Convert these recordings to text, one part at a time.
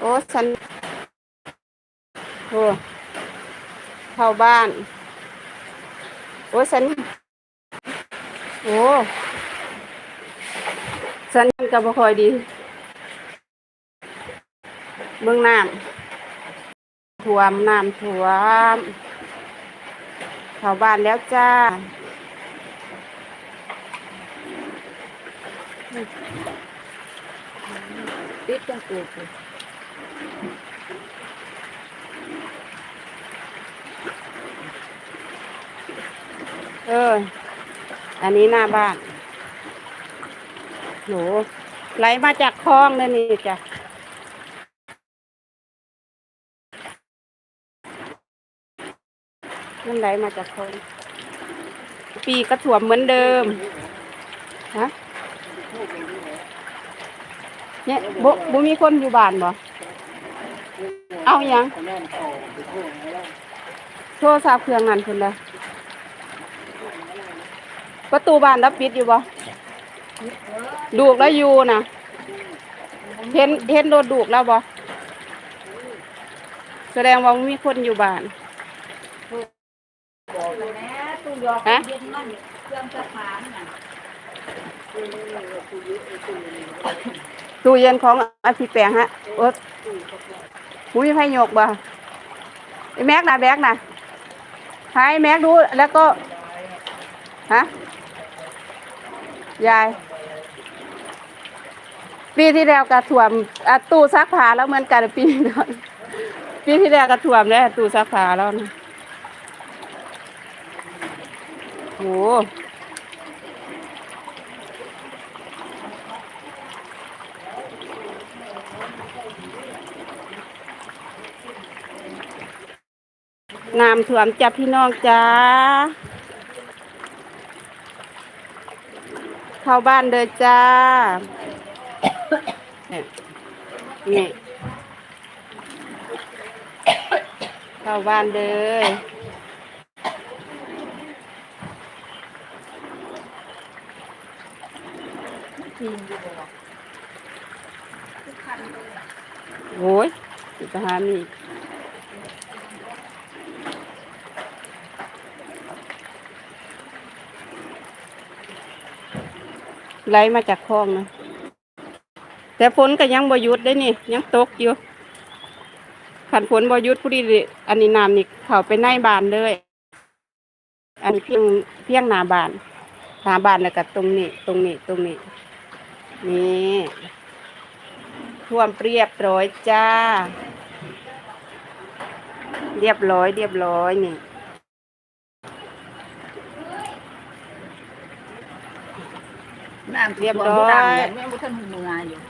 โอ้ฉันโอ้เข้าบ้าน โอ้ฉันโอ้ฉันก็บ่ค่อยดีเมืองน้ำท่วมน้ำท่วมเข้าบ้านแล้วจ้าติดจังกูกู เออ อันนี้หน้าบ้าน หนูไหลมาจากคลองเลยนี่จ้ะมันไหลมาจากคลอง ปีกระถ่วมเหมือนเดิม ฮะ เนี่ยบ่บ่มีคนอยู่บ้านบ่ เอายังโทรศัพท์เครื่องนั้นเพิ่นละประตูบ้านรับปิดอยู่บ่ดูกแล้วอยู่นะเห็นเห็นโดดดูกแล้วบ่แสดงว่ามีคนอยู่บ้านตู้ยอกฮะเย็นมันเครื่องสะพานน่ะตู้เย็นของอาทิแปงฮะโอ๊ต มุ้ยไฟโยกบ่ไอ้แม็กนะแบกนะให้แม็กดูแล้วก็ฮะยายปีที่แล้วก็ถ่วมอะตู้ซักผ้าแล้วเหมือนกันปีนี้เนปีที่แล้วก็ถ่วมแล้วตู้ซักผ้าแล้วนะโห น้ำถ่วมจับพี่น้องจ้าเข้าบ้านเด้อจ้าเนี่ยนี่เข้าบ้านเด้อโอ้ยจะหามี ไหลมาจากคลองนะแต่ฝนก็ยังบ่หยุดได้นี่ ยังตกอยู่ขันฝนบ่หยุดผู้ดีอันนี้น้ำนี่เข้าไปในบานเลย อันนี้เพียงเพียงหนาบานหนาบานแล้วก็ตรงนี้ ตรงนี้ตรงนี้นี่ท่วมเรียบร้อยจ้า เรียบร้อยเรียบร้อยนี่ น้ำเรียบร้อยท่วมผู้ดำเนี่ยแม่บุทันหูมืออยู่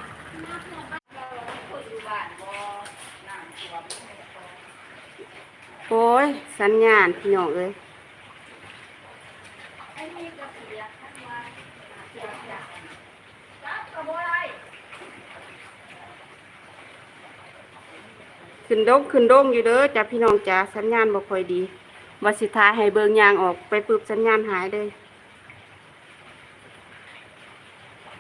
โอ้ย สัญญาณพี่น้องเอ้ยขึ้นดงขึ้นดงอยู่เด้อจ้ะพี่น้องจ้าสัญญาณบ่ค่อยดีวัสิท้าให้เบิงยางออกไปปึบสัญญาณหายเลย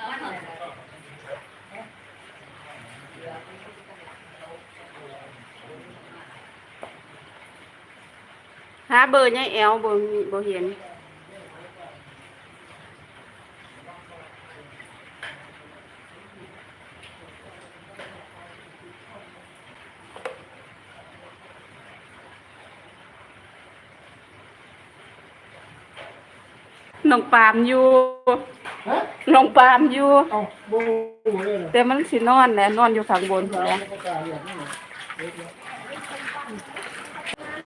หาเบอร์ยายแอลบ่มีบ่เห็นน้องปามอยู่ ฮะน้องปามอยู่ เอาบูเลยเหรอแต่มันสินอนแหละนอนอยู่ข้างบนพุ่นแหละประกาศอย่างนี้